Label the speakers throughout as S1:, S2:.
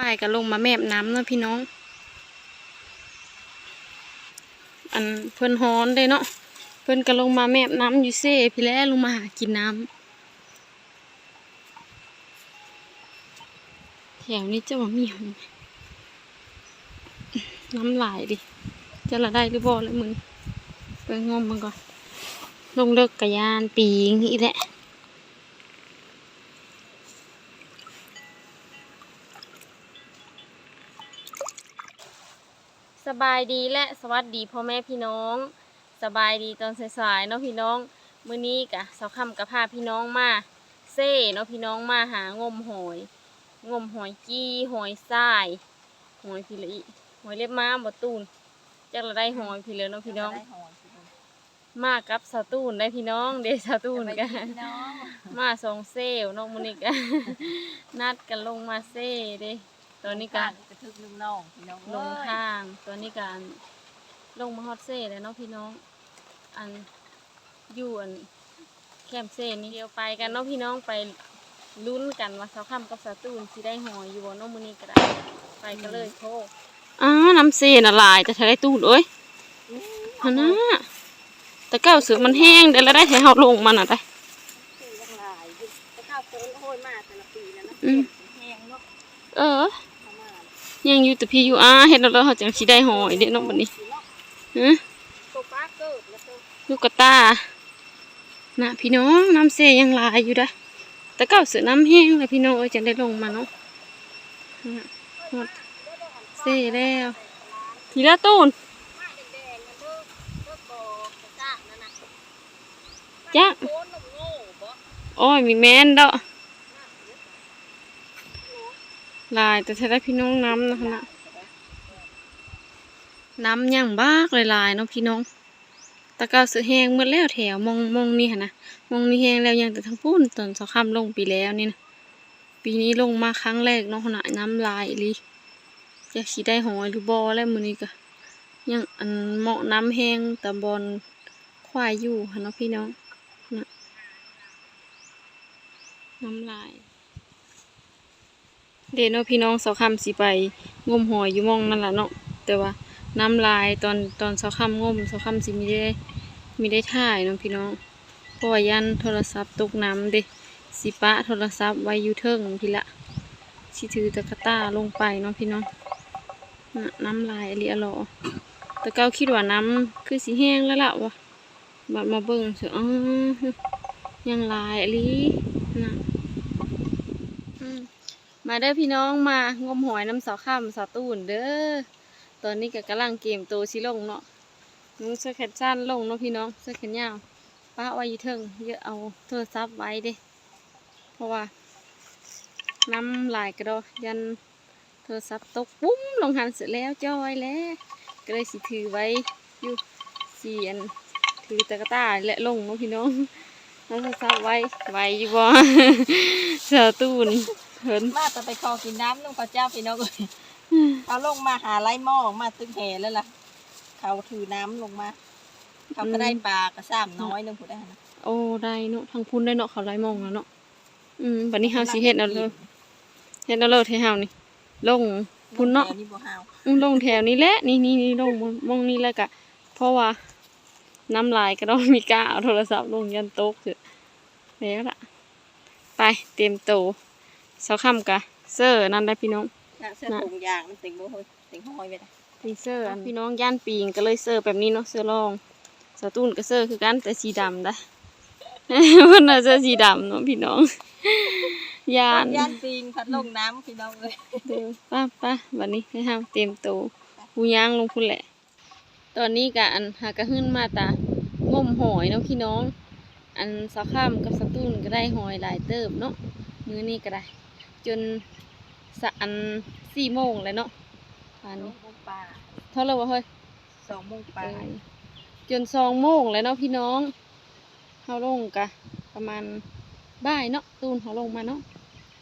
S1: ป้ายก็ลงมาแมบน้ำเนาะพี่น้อง อันเพิ่นฮ้อนเด้เนาะเพิ่นก็ลงมาแมบน้ำอยู่เซ่พี่แล้วลงมาหากินน้ำแถวนี้จะว่ามีหงน้ำลายดิ จะละได้หรือบ่เลยมึงไปงมมันก่อนลงเลิกกระยานปีงอีแหละ บายดีและสวัสดีพ่อแม่พี่น้อง สบายดีตอนสายๆเนาะพี่น้องมื้อนี้กะเสาคำกับพาพี่น้องมาเซ่เนาะพี่น้องมาหางมหอย งมหอยกี้หอยทรายหอยพี่ละอิหอยเล็บม้าบ่ตูนจักละได้หอยพี่เลยเนาะพี่น้อง มากับสาวตูนได้พี่น้องเดสาวตูนกัน
S2: น้อง
S1: มาสองเซลน้องมุนิกนนัดกันลงมาเซ่เด้ ตอนนี้กัน
S2: กระทึกลุงน้องพี่น้อง
S1: ลงข้างตอนนี้การลงมาฮอตเซ่แล้วเนาะพี่น้อง อันอยู่อันแคมป์เซ่นี่เดียวไปกันเนาะพี่น้องไปลุ้นกันว่าสาวค่ำกับสาวตูนสิได้หอยอยู่บ่เน้องมุนิกก็ได้ไปกันเลยโทอ้าน้ำเซ่น่ะหลายแต่ถ้าได้ตูนเอ้ยฮะนะแต่เก้าเสือมันแห้งเดี๋ยวเราได้ให้เฮาลงมันอะได้
S2: คือยังหลายอยู่แต่ข้าวเติมโหยมาแต่ละปีนะนะ
S1: อืม
S2: แห้งเนาะ
S1: เออ
S2: ประมาณ
S1: ยังอยู่แต่พี่อยู่อ้าเฮ็ดแล้วเราเขาจังสิได้หอยเด้เนาะบัดนี้ฮะ
S2: ตัวป้าเกิดแล้วตัว
S1: ลูกกระตานะพี่น้องน้ำเสยังหลายอยู่ด้แต่เก้าเสือน้ำแห้งเลยพี่น้องจังได้ลงมาเนาะน่ะหมดเสแล้วทีละตูน
S2: มาแดงๆกันเด้อเด้อบ่กระจ้างนั่นน่ะ
S1: จ๊ะ
S2: โอ้
S1: ยมีแม่นเด้อห ลายแต่ถ้าได้พี่น้องน้ำนะคะนะน้ำยังบากลายๆเนาะพี่น้อง ตะกาเสือแห้งหมดแล้วแถวมองมองนี่ค่ะนะมองนี่แห้งแล้วยังแต่ทั้งพูนตอนสองคำลงปีแล้วนี่นะปีนี้ลงมาครั้งแรกเนาะขณะน้ำลายลีอยากสีได้หอยหรือบอแล้วมือนี้ก็ยังอันเหมาะน้ำแห้งตะบอนควายอยู่ค่ะเนาะพี่น้องนะน้ำลาย เดนเนาะพี่น้องสองคำสิไปงมหอยอยู่มองนั่นแหละเนาะแต่ว่าน้ำลายตอนตอนเช้าคำงมเช้าคำสิมีได้มีได้ถ่ายเนาะพี่น้องเพราะว่ายันโทรศัพท์ตกน้ำเด้สิปะโทรศัพท์ไว้อยู่เทิงพี่ละสิถือตะกะตาลงไปเนาะพี่น้องน้ำลายอลิอะลอแต่เก้าคิดว่าน้ำคือสีแห้งแล้วล่ะวะบัดมาเบิ่งเสืออ๋อยังลายอลินะ มาเด้อพี่น้องมางมหอยน้ำสาค่ำเสาตูนเด้อตอนนี้ก็กำลังเกมโตชิลงเนาะนุ่งเสื้อแขนสั้นลงเนาะพี่น้องเสื้อแขนยาวป้าไว้ยี่เทิงเยอะเอาโทรศัพท์ไว้เด้เพราะว่าน้ำลายกระดอยันโทรศัพท์ตกปุ้มลงหันเสร็จแล้วจ้อยแล้วก็เลยสิถือไว้อยู่เสียนถือตะกร้าและลงเนาะพี่น้อง แล้วโทรศัพท์ไว้ไว้อยู่บ่เสือตูนเหิน
S2: มาแต่ไปคอกินน้ำลุงพระเจ้าพี่น้องเอ้ยเขาลงมาหาไล่หม้อมาตึกแห่แล้วล่ะ เขาถือน้ำลงมา เขาก็ได้ปลากระซ้ำน้อยหนึงผู้ได้นะ
S1: โอ้ได้เนาะทางพุ่นได้เนาะเขาไล่มองแล้วเนาะอืมบัดนี้เฮาสิเฮ็ดเอาเลยเฮ็ดเอาเลยให้เฮานี่ลงพุ่นเนาะ
S2: แต่นี่บ่ฮาว
S1: อืมลงแถวนี้แหละนี่นี่นี่ลงมองมองนี่แล้วก็เพราะว่า น้ำลายก็ต้องมีกล้าเอาโทรศัพท์ลงยันโต๊ะเถอะแล้วล่ะ ไปเตรียมโตวเสาค่ำกะเซอร์นั่นได้พี่น้อง
S2: น่ะเสื้อถุงยางมันเต็งบ่เฮ้ยเต็งห้อยไปได้
S1: ตีเซอร์อันพี่น้องย่านปีงก็เลยเซอร์แบบนี้เนาะเสื้อรองสาวตูนก็เซอร์คือกันแต่สีดำได้เพิ่นน่ะเสื้อสีดำเนาะพี่น้องย่าน
S2: ย่านปีนพัดลงน้ำพี่น้องเอ้ย
S1: เดี๋ยวป้าป้าวันนี้ให้ทำเตรียมตัวหูย่างลงพุ่นแหละ ตอนนี้กะอันหากระหึ่นมาตางมหอยเนาะพี่น้อง อันสาวข้ามกับสาวตูนก็ได้หอยหลายเติบเนาะมื้อนี้ก็ได้ จนสะอันสี่โมงเลยเนาะอัน
S2: สอ
S1: นี้
S2: งโมงปลา
S1: เท่าไหรวะเฮ้ย
S2: สองโมงปลา
S1: เออจนสองโมงแล้วเนาะพี่น้องเขาลงกะประมาณบ่ายเนาะตูนเขาลงมาเนาะ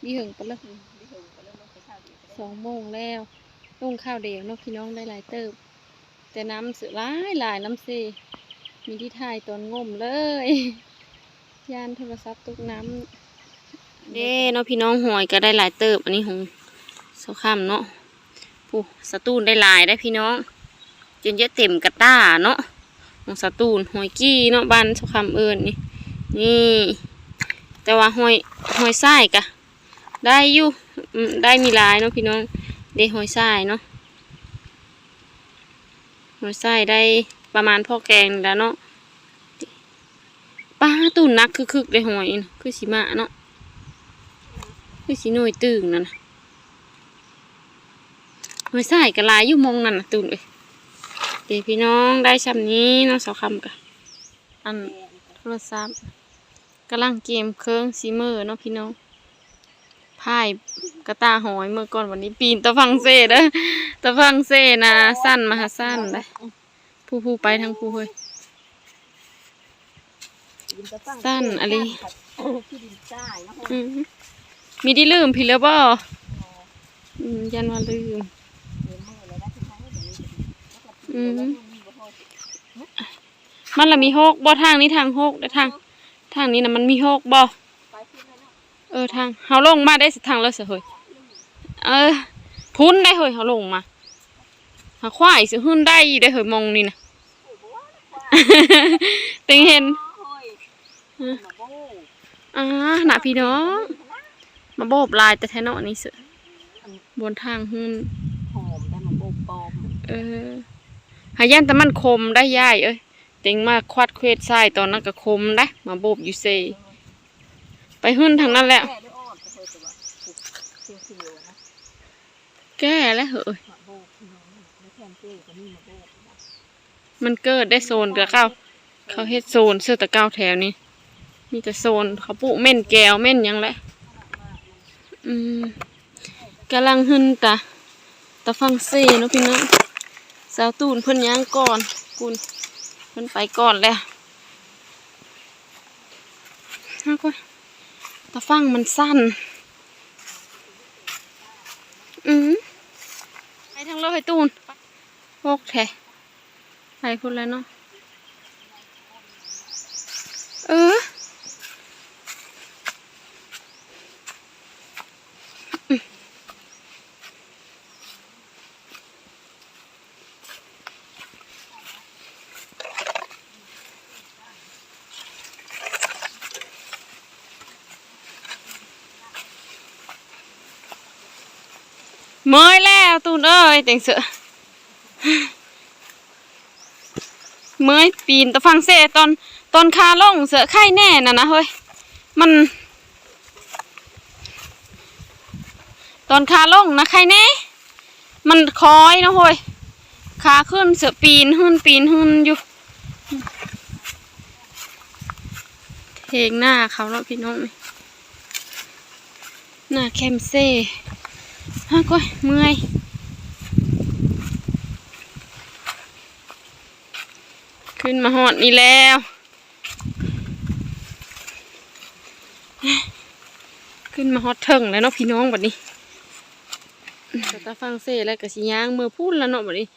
S1: ดีหึงไปเลย
S2: ที่ถึงก็เริ่มลงไปข้าวดีก็
S1: ส
S2: ได้
S1: องโมงแล้วลงข้าวเดียวเนาะพี่น้องได้หลายเติบ แต่น้ำเสือหลายหลายน้ำเซมีที่ถ่ายตอนงมเลย ยานโทรศัพท์ตกน้ำเด้เนาะพี่น้องหอยก็ได้หลายเติบ อันนี้ของเสาค่ำเนาะผู้สตูนได้หลายได้พี่น้อง จนเยอะเต็มกระต้าเนาะของสตูนหอยกี้เนาะบ้านเสาค่ำเอิญนี่นี่ แต่ว่าหอยหอยทรายกะได้อยู่ได้มีหลายเนาะพี่น้องได้หอยทรายเนาะ หอยทรายได้ประมาณพ่อแกงแล้วเนาะป้าตุ่นนักคือคึกได้หอยคือสีมาเนาะคือสีหน่วยตึงนั่นหอยทรายกะลายอยู่มองนั่นตุ่นเลยเดี๋ยวพี่น้องได้ชำนี้เนาะสาวคำกะอันโทรศัพท์กำลังเกมเครื่องซีเมอร์เนาะพี่น้อง พายกระตาหอยเมื่อก่อนวันนี้ปีนตะฟังเซ่เด้อตะฟังเซ่นะสั้นมาหาสั้นเลยผู้ผู้ไปทั้งผู้เฮ้ยสั้นอะไรอืมมีที่ลืมพี่แล้วบ่อืมยันว่าลืมอืมมันละมีหกบ่ทางนี้ทางหกแต่ทาง ทางนี้นะมันมีหกบ่ เออทางเฮาลงมาได้สิทางแล้วสิเฮ้ยเออพุ้นได้เฮ้ยเฮาลงมาหาควายสิหุ่นได้ได้เฮ้ยมองนี่นะติงเห็นอ่าหนาพี่น้องมาโบบลายแต่แท้เนาะนี่เสือบนทางหุ่น
S2: หอมได้มาโบปอม
S1: เออหายันแต่มันคมได้ย่ายเอ้ยเต็งมากควัดเควดทรายตอนนั้นก็คมได้มาโบบอยู่เซ ไปหุ่นทางนั้นแหละ
S2: แก่ด้แต่ว่าเสียวๆนะ
S1: แก้แล้วเหอะเอ้ย
S2: มาโบพี่น้องไม่แทนเจ้ก็มีมาโบนะ
S1: มันเกิดได้โซนกับเขาเขาเฮ็ดโซนเสื้อตะเก้าแถวนี้ มีแต่โซนเขาปลูกเม่นแก้วเม่นยังแหละ อืมกำลังหึนตะตะฟังเซ่เนาะพี่น้องสาวตูนเพิ่นย่างก่อนคุณเพิ่นไปก่อนแล้วฮะก็ ตะฟังมันสั้น อืมไปทางรถไฟตูนโอกแท้ไปพุ่นแล้วเนาะ เมื่อยแล้วตูนเอ้ยแต่งเสือเมื่อยปีนตะฟังเซ่ตอนตอนคาล่องเสือไข่แน่น่ะนะเฮ้ยมัน ตอนคาล่องนะไข่แน่ มันคอยนะเฮ้ยขาขึ้นเสือปีนขึ้นปีนขึ้นอยู่เพลงหน้าเขาเนาะพี่น้องหน้าแคมเซ่ ฮะก้อยเมื่อยขึ้นมาหอดนี่แล้วขึ้นมาฮอดเทิงแล้วเนาะพี่น้องบัดนี้ก็ตาฟังเซ่แล้วก็สิย่างมือพูดแล้วเนาะบัดนี้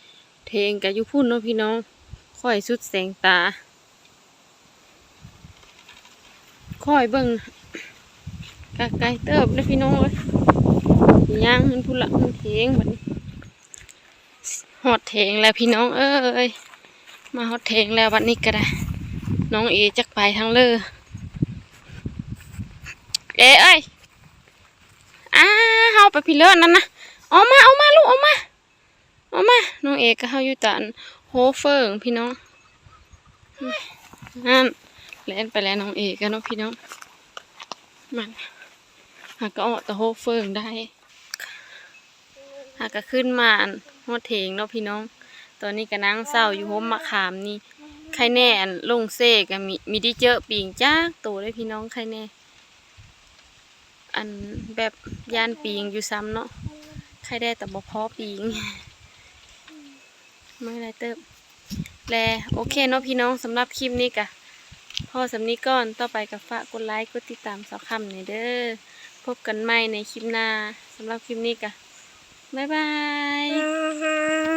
S1: เทงกับยูพูดเนาะพี่น้อง ค่อยสุดแสงตา ค่อยเบิ่งกะไกลเติบเด้อพี่น้องเอ้ย ย่างมันพูละมันเทงบันี้หอดเทงแล้วพี่น้องเอ้ยมาหอดเทงแล้ววันนี้ก็ได้ น้องเอจักไปทางเลอเอเอ้ยอ้าเฮาไปพี่เลิศนั่นนะเอามาเอามาลูกเอามาเอามาน้องเอก็เฮาอยู่ตานโฮเฟิงพี่น้องนั่นเล่นไปแล้วน้องเอกันเนาะพี่น้องมันหากก็ออกตะโฮเฟิงได้ หากก็ขึ้นมาหัวเถงเนาะพี่น้อง ตอนนี้ก็นั่งเศร้าอยู่ห้มมะขามนี่ใครแน่อันลงเซก็มีมีได้เจอปิงจ้าโตได้พี่น้องใครแน่ อันแบบย่านปิงอยู่ซ้ำเนาะใครได้แต่บ่พอปิงไม่ไรเติบแลโอเคเนาะพี่น้องสำหรับคลิปนี้กะพอสำนี้ก่อนต่อไปกับฝากกดไลค์กดติดตามสาวคำหน่อยเด้อพบกันใหม่ในคลิปหน้าสำหรับคลิปนี้กะ บ๊ายบาย